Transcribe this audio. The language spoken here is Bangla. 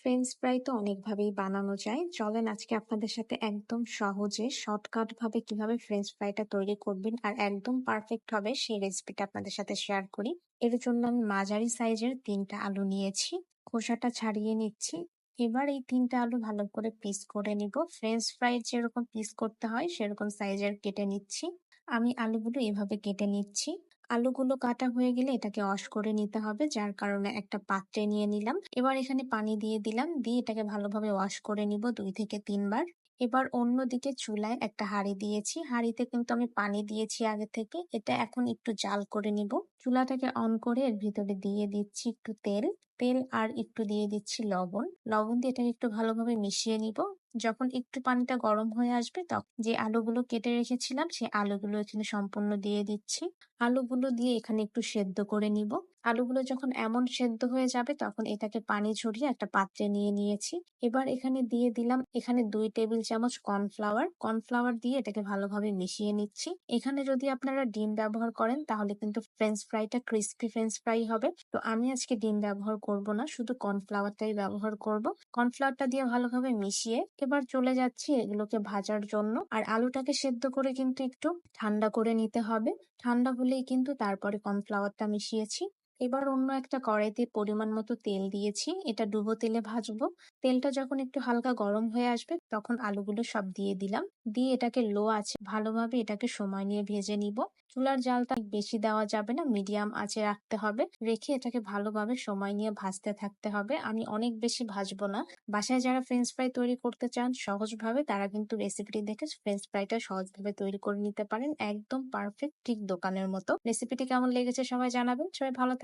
ফ্রেঞ্চ ফ্রাই তো অনেকভাবেই বানানো যায়। চলেন আজকে আপনাদের সাথে একদম সহজে শর্টকাট ভাবে কীভাবে ফ্রেঞ্চ ফ্রাইটা তৈরি করবেন আর একদম পারফেক্ট হবে সেই রেসিপিটা আপনাদের সাথে শেয়ার করি। এর জন্য আমি মাঝারি সাইজের তিনটা আলু নিয়েছি। খোসাটা ছাড়িয়ে নিচ্ছি। এবার এই তিনটা আলু ভালো করে পিস করে নিব। ফ্রেঞ্চ ফ্রাই যেরকম পিস করতে হয়, সেরকম সাইজের কেটে নিচ্ছি। আমি আলুগুলো এভাবে কেটে নিচ্ছি। আলুগুলো কাটা হয়ে গেলে এটাকে ওয়াশ করে নিতে হবে। যার কারণে একটা পাত্রে নিয়ে নিলাম। এবার এখানে পানি দিয়ে দিলাম। দিয়ে এটাকে ভালোভাবে ওয়াশ করে নিব দুই থেকে তিনবার। এবার অন্যদিকে চুলায় একটা হাঁড়ি দিয়েছি। হাঁড়িতে কিন্তু আমি পানি দিয়েছি আগে থেকে। এটা এখন একটু জাল করে নিব। চুলাটাকে অন করে এর ভিতরে দিয়ে দিচ্ছি একটু তেল। তেল আর একটু দিয়ে দিচ্ছি লবণ। লবণ দিয়ে এটাকে একটু ভালোভাবে মিশিয়ে নিব। যখন একটু পানিটা গরম হয়ে আসবে তখন যে আলুগুলো কেটে রেখেছিলাম সেই আলুগুলো এখানে সম্পূর্ণ দিয়ে দিচ্ছি। আলুগুলো দিয়ে এখানে একটু সেদ্ধ করে নিব। আলুগুলো যখন এমন সেদ্ধ হয়ে যাবে, তখন এটাকে পানি ঝরিয়ে একটা পাত্রে নিয়ে নিয়েছি। এবার এখানে দিয়ে দিলাম এখানে দুই টেবিল চামচ কর্নফ্লাওয়ার। কর্নফ্লাওয়ার দিয়ে এটাকে ভালোভাবে মিশিয়ে নিচ্ছি। এখানে যদি আপনারা ডিম ব্যবহার করেন, তাহলে কিন্তু ফ্রেঞ্চ ফ্রাইটা ক্রিস্পি ফ্রেঞ্চ ফ্রাই হবে। তো আমি আজকে ডিম ব্যবহার করব না, শুধু কর্নফ্লাওয়ারটাই ব্যবহার করব। কর্নফ্লাওয়ারটা দিয়ে ভালোভাবে মিশিয়ে এবার চলে যাচ্ছি এগুলোকে ভাজার জন্য। আর আলুটাকে সেদ্ধ করে কিন্তু একটু ঠান্ডা করে নিতে হবে। ঠান্ডা হলেই কিন্তু তারপরে কর্নফ্লাওয়ারটা মিশিয়েছি। এবার অন্য একটা কড়াইতে পরিমাণ মতো তেল দিয়েছি। এটা ডুবো তেলে ভাজবো। তেলটা যখন একটু হালকা গরম হয়ে আসবে, তখন আলুগুলো সব দিয়ে দিলাম। দিয়ে এটাকে লো আছে ভালোভাবে এটাকে সময় নিয়ে ভেজে নিব। চুলার জালটা বেশি দেওয়া যাবে না, মিডিয়াম আঁচে রাখতে হবে। রেখে এটাকে ভালোভাবে সময় নিয়ে ভাজতে থাকতে হবে। আমি অনেক বেশি ভাজবো না। বাসায় যারা ফ্রেঞ্চ ফ্রাই তৈরি করতে চান, সহজভাবে তারা কিন্তু রেসিপিটি দেখে ফ্রেঞ্চ ফ্রাইটা সহজভাবে তৈরি করে নিতে পারেন। একদম পারফেক্ট ঠিক দোকানের মতো। রেসিপিটি কেমন লেগেছে সবাই জানাবেন। সবাই ভালো